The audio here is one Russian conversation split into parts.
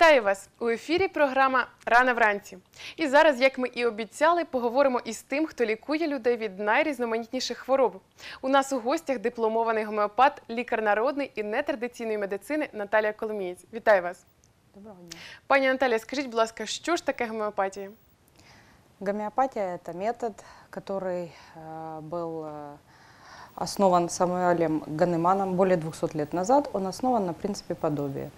Вітаю вас у ефірі. Програма Рана вранці. І зараз, як ми і обіцяли, поговоримо із тим, хто лікує людей від найрізноманітніших хвороб. У нас у гостях дипломований гомеопат, лікар народної і нетрадиційної медицини Наталія Коломієць. Вітаю вас, Доброго дня. пані Наталія. Скажіть, будь ласка, що ж таке гомеопатія? Гомеопатия – это метод, который э, был э, основан Самуэлем Ганеманом более 200 лет назад. Он основан на принципе подобия.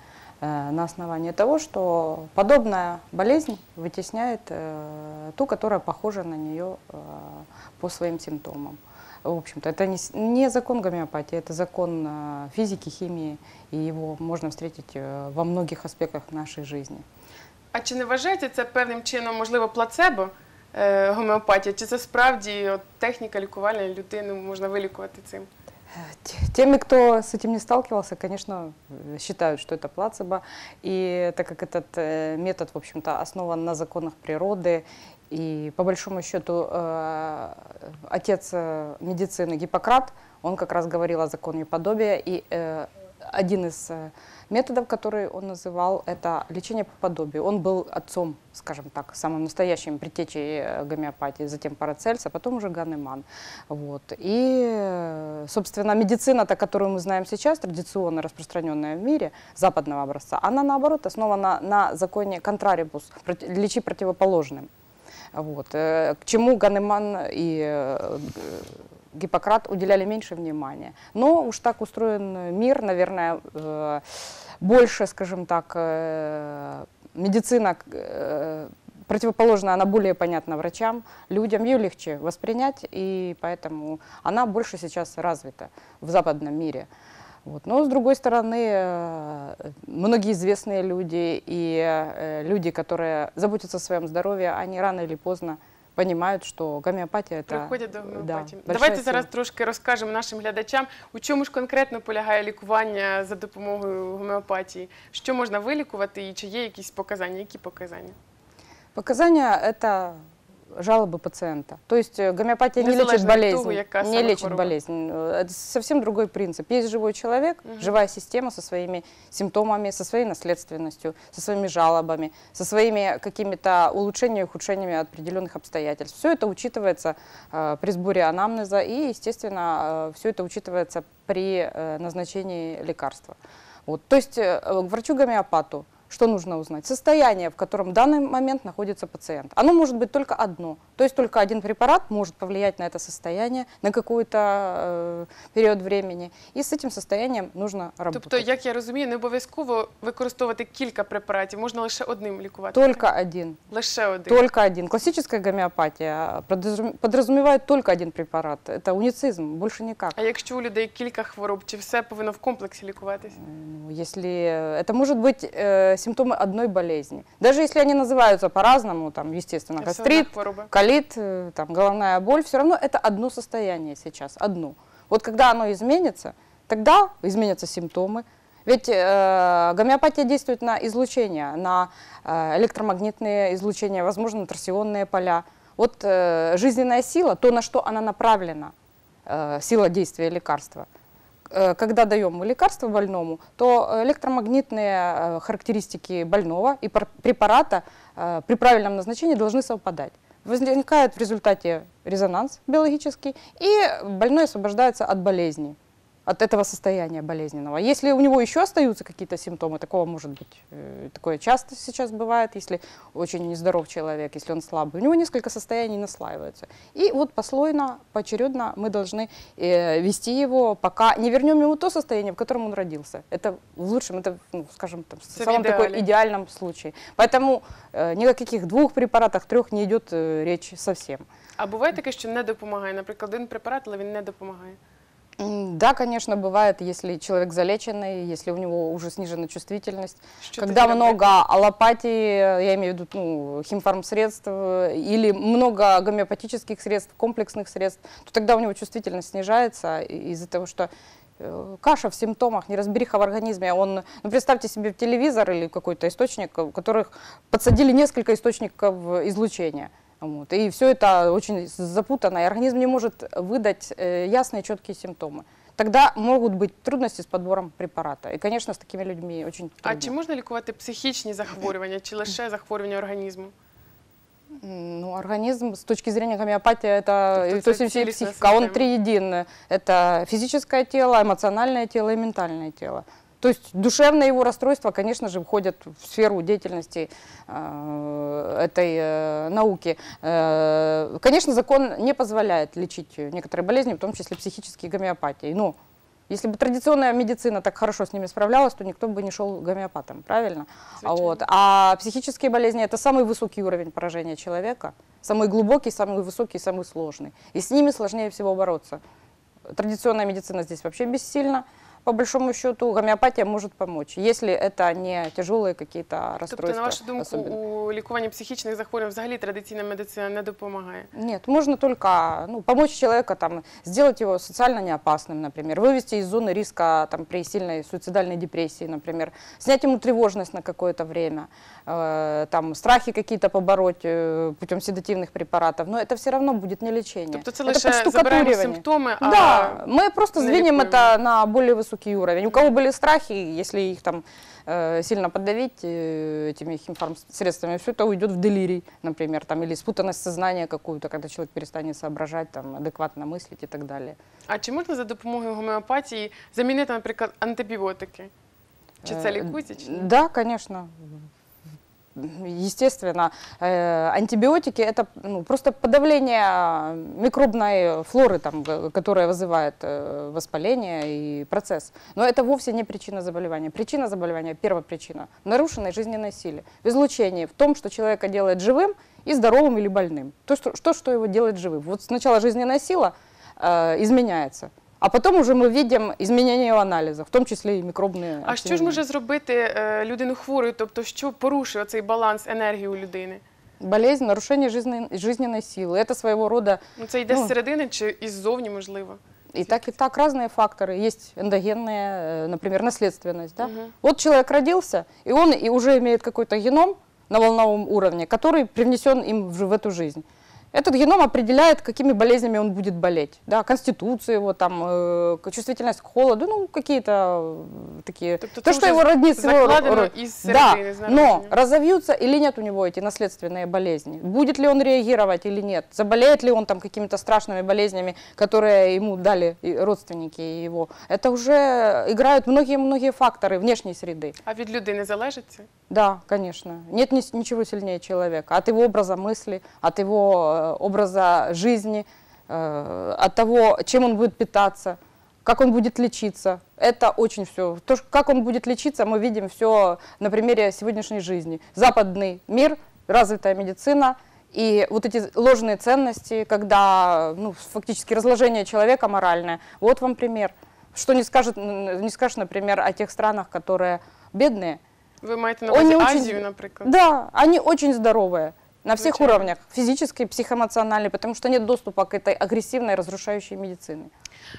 Э, на основании того, что подобная болезнь вытесняет э, ту, которая похожа на нее э, по своим симптомам. В общем-то, это не, с- не закон гомеопатии, это закон э, физики, химии, и его можно встретить э, во многих аспектах нашей жизни. А чи не вважається це певним чином, можливо, плацебо е, гомеопатія? Чи це справді от, техніка лікувальна людину можна вилікувати цим? Теми, кто с этим не сталкивался, конечно, считают, что это плацебо. И так как этот э, метод, в общем-то, основан на законах природы, и по большому счету э, отец э, медицины Гиппократ, он как раз говорил о законе подобия, и один из э, методов, который он называл, это лечение по подобию. Он был отцом, скажем так, самым настоящим предтечей э, гомеопатии, затем Парацельс, а потом уже Ганеман. Вот. И, э, собственно, медицина-то, которую мы знаем сейчас, традиционно распространенная в мире, западного образца, она, наоборот, основана на законе контрарибус, лечи противоположным. Вот. К чему Ганеман и Гиппократ уделяли меньше внимания. Но уж так устроен мир, наверное, э, больше, скажем так, э, медицина э, противоположная, она более понятна врачам, людям, ее легче воспринять, и поэтому она больше сейчас развита в западном мире. Вот. Но с другой стороны, э, многие известные люди и э, люди, которые заботятся о своем здоровье, они рано или поздно понимают, что гомеопатия это Приходять до да, гомеопатії. большая Давайте сила. зараз трошки розкажемо нашим глядачам, у чому ж конкретно полягає лікування за допомогою гомеопатії. Що можна вилікувати і чи є якісь показання? Які показання? Показання – это жалобы пациента. То есть э, гомеопатия не лечит болезнь. не лечит болезнь. Э, Это совсем другой принцип. Есть живой человек, живая система со своими симптомами, со своей наследственностью, со своими жалобами, со своими какими-то улучшениями и ухудшениями определенных обстоятельств. Все это учитывается э, при сборе анамнеза и, естественно, все это учитывается при э, назначении лекарства. Вот. То есть э, врачу-гомеопату что нужно узнать? Состояние, в котором в данный момент находится пациент. Оно может быть только одно. То есть только один препарат может повлиять на это состояние на какой-то э, период времени. И с этим состоянием нужно работать. Тобто, як я розумію, не обов'язково використовувати кілька препаратів, можна лише одним лікувати. Только один. Лише один. Только один. Классическая гомеопатия подразум- подразумевает только один препарат. Это уницизм, больше никак. А якщо у людей кілька хвороб, чи все повинно в комплексі лікуватися? Ну, Если это может быть э, симптомы одной болезни. Даже если они называются по-разному, там, естественно, гастрит, колит, э, там, головная боль, все равно это одно состояние сейчас, одно. Вот когда оно изменится, тогда изменятся симптомы. Ведь э, гомеопатия действует на излучение, на э, электромагнитные излучения, возможно, торсионные поля. Вот э, жизненная сила, то, на что она направлена, э, сила действия лекарства, когда даем мы лекарство больному, то электромагнитные э, характеристики больного и пар- препарата э, при правильном назначении должны совпадать. Возникает в результате резонанс биологический, и больной освобождается от болезни, от этого состояния болезненного. Если у него еще остаются какие-то симптомы, такого может быть, э, такое часто сейчас бывает, если очень нездоров человек, если он слабый, у него несколько состояний наслаиваются. И вот послойно, поочередно мы должны э, вести его, пока не вернем ему то состояние, в котором он родился. Это в лучшем, это, ну, скажем, там, в Это в самом такой идеале. идеальном случае. Поэтому э, ни о каких двух препаратах, трех не идет э, речь совсем. А буває таке, що не допомагає. Наприклад, один препарат, але він не допомагає. Да, конечно, бывает, если человек залеченный, если у него уже снижена чувствительность. Що Когда много аллопатии, я имею в виду ну, химфармсредств э, или много гомеопатических средств, комплексных средств, то тогда у него чувствительность снижается из-за того, что э, каша в симптомах, неразбериха в организме. Он, ну, представьте себе телевизор или какой-то источник, у которых подсадили несколько источников излучения. Вот. И все это очень запутано, и организм не может выдать э, ясные, четкие симптомы. тогда могут быть трудности с подбором препарата. И, конечно, с такими людьми очень А трудно. чи можна лікувати психічні захворювання, чи лише захворювання організму? М, Ну, организм с точки зрения гомеопатии это Тобто и це то есть и цілісна психика, он система. триедин. Это физическое тело, эмоциональное тело и ментальное тело. То есть душевные его расстройства, конечно же, входят в сферу деятельности э, этой э, науки. Э, конечно, закон не позволяет лечить некоторые болезни, в том числе психические гомеопатии. Но если бы традиционная медицина так хорошо с ними справлялась, то никто бы не шел к гомеопатам, правильно? Звичайно. Вот. А психические болезни – это самый высокий уровень поражения человека, самый глубокий, самый высокий, самый сложный. И с ними сложнее всего бороться. Традиционная медицина здесь вообще бессильна По большому счету гомеопатия может помочь, если это не тяжелые какие-то расстройства. Тобто, на вашу думку, особенно. у лікуванні психічних захворювань взагалі традиційна медицина не допомагає? Нет, можно только ну, помочь человека, там, сделать его социально неопасным, например, вывести из зоны риска там, при сильной суицидальной депрессии, например, снять ему тревожность на какое-то время, э, там, страхи какие-то побороть э, путем седативных препаратов, но это все равно будет не лечение. Тобто це это лише забираємо подштукатуривание. симптоми, а Да, мы просто не сдвинем ликуем. это на более высокий уровень. У кого были страхи, если их там э, сильно подавить э, этими химфарм-средствами, все это уйдет в делирий, например, там, или спутанность сознания какую-то, когда человек перестанет соображать, там, адекватно мыслить и так далее. А чи можна за допомогою гомеопатії замінити, наприклад, антибіотики? Чи це Э, лікується? Чи ні? Да, конечно. Естественно, Э, антибиотики это ну, просто подавление микробной флоры, там, которая вызывает э, воспаление и процесс. Но это вовсе не причина заболевания. Причина заболевания, первая причина, нарушенной жизненной силе, в излучении, в том, что человека делает живым и здоровым или больным. То, что, что, что его делает живым. Вот сначала жизненная сила э, изменяется, а потом уже мы видим изменения в анализах, в том числе и микробные. А що ж активные. може зробити е, людину хворою? Тобто, що порушує цей баланс енергії у людини? Болезнь, нарушение жизненной, жизненной силы. Это своего рода Ну це йде Ну. зсередини чи іззовні, можливо? и так, и так разные факторы. Есть эндогенные, э, например, наследственность. Да? Мгм. Вот человек родился, и он и уже имеет какой-то геном на волновом уровне, который привнесен им в, в эту жизнь. Этот геном определяет, какими болезнями он будет болеть. Да, конституция его, там, э, чувствительность к холоду, ну, какие-то э, такие... Тобто то, что его роднит с его із Да, но разовьются или нет у него эти наследственные болезни? Будет ли он реагировать или нет? Заболеет ли он там какими-то страшными болезнями, которые ему дали родственники его? Это уже играют многие-многие факторы внешней среды. А від людини залежить це? Да, конечно. Нет ни- ничего сильнее человека. От его образа мысли, от его э, образа жизни, э, от того, чем он будет питаться, как он будет лечиться. Это очень все. То, ш- как он будет лечиться, мы видим все на примере сегодняшней жизни. Западный мир, развитая медицина и вот эти ложные ценности, когда ну, фактически разложение человека моральное. Вот вам пример. Что не, скажет, н- не скажешь, например, о тех странах, которые бедные, Ви маєте на Вони увазі очень- Азію, наприклад? да, они очень здоровые на всех Звичайно. уровнях, физической, психоэмоциональной, потому что нет доступа к этой агрессивной, разрушающей медицине.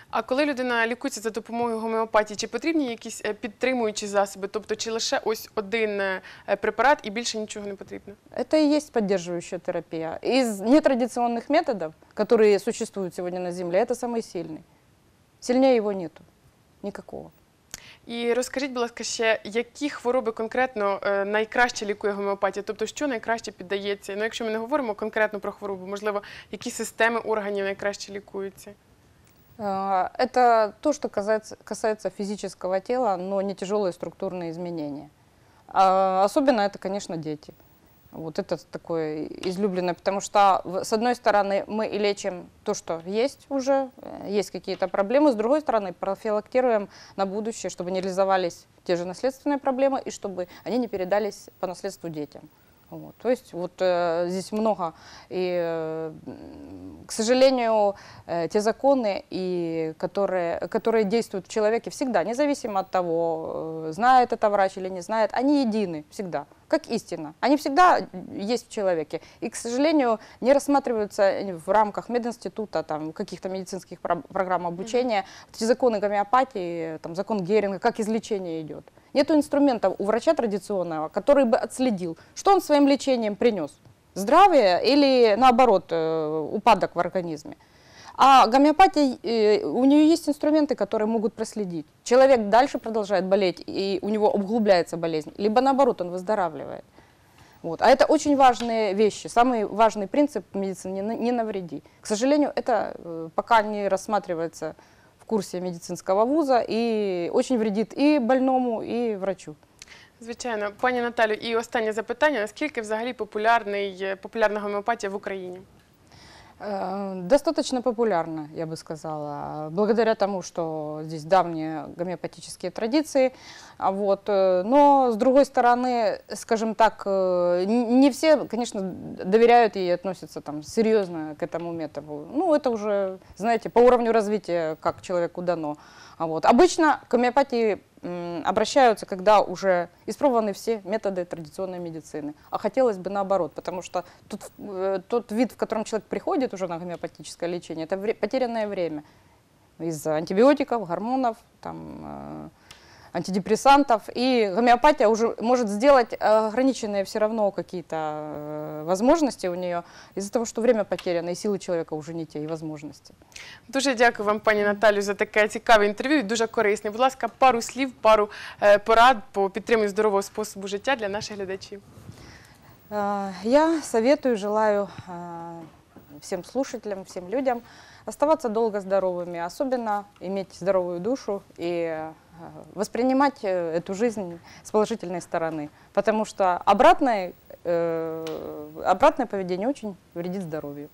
А коли людина лікується за допомогою гомеопатії, чи потрібні якісь е, підтримуючі засоби? Тобто, чи лише ось один е, препарат і більше нічого не потрібно? Это и есть поддерживающая терапия. Из нетрадиционных методов, которые существуют сегодня на Земле, это самый сильный. Сильнее его нету. Никакого. І розкажіть, будь ласка, ще які хвороби конкретно е, найкраще лікує гомеопатія? Тобто, що найкраще піддається? Ну, якщо ми не говоримо конкретно про хворобу, можливо, які системи органів найкраще лікуються? Э, Это то, что касается, касается физического тела, но не тяжелые структурные изменения. А Особенно это, конечно, дети. Вот это такое излюбленное, потому что, с одной стороны, мы и лечим то, что есть уже, э, есть какие-то проблемы, с другой стороны, профилактируем на будущее, чтобы не реализовались те же наследственные проблемы и чтобы они не передались по наследству детям. Вот. То есть вот э, здесь много. И, э, к сожалению, э, те законы, и, которые, которые действуют в человеке всегда, независимо от того, э, знает это врач или не знает, они едины всегда, как истина. Они всегда есть в человеке. И, к сожалению, не рассматриваются в рамках мединститута, там, каких-то медицинских про- программ обучения, эти законы гомеопатии, там, закон Геринга, как излечение идет. Нет инструментов у врача традиционного, который бы отследил, что он своим лечением принес. Здравие или, наоборот, э, упадок в организме. А гомеопатия, э, у нее есть инструменты, которые могут проследить. Человек дальше продолжает болеть, и у него углубляется болезнь, либо наоборот, он выздоравливает. Вот. А это очень важные вещи. Самый важный принцип медицины – не, на- не навреди. К сожалению, это э, пока не рассматривается в курсе медицинского вуза и очень вредит и больному, и врачу. Звичайно, пані Наталю, і останнє запитання: наскільки взагалі популярний е, популярна гомеопатія в Україні? Э, Достаточно популярно, я бы сказала, благодаря тому, что здесь давние гомеопатические традиции. А Вот. э, Но, с другой стороны, скажем так, э, не все, конечно, доверяют ей и относятся там, серьезно к этому методу. Ну, это уже, знаете, по уровню развития, как человеку дано. А Вот. Обычно к гомеопатии обращаются, когда уже испробованы все методы традиционной медицины. А хотелось бы наоборот, потому что тут, э, тот вид, в котором человек приходит уже на гомеопатическое лечение, это потерянное время из-за антибиотиков, гормонов, там, э, антидепрессантов. И гомеопатия уже может сделать ограниченные все равно какие-то э, возможности у нее из-за того, что время потеряно, и силы человека уже не те, и возможности. Дуже дякую вам, пані Наталю, за таке цікаве інтерв'ю і дуже корисне. Будь ласка, пару слів, пару е, порад по підтриманню здорового способу життя для наших глядачів. Э, Я советую, желаю э, всем слушателям, всем людям оставаться долго здоровыми, особенно иметь здоровую душу и э, воспринимать э, эту жизнь с положительной стороны, потому что обратное, э, обратное поведение очень вредит здоровью.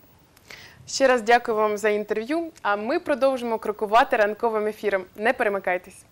Ще раз дякую вам за інтерв'ю. А ми продовжимо крокувати ранковим ефіром. Не перемикайтесь.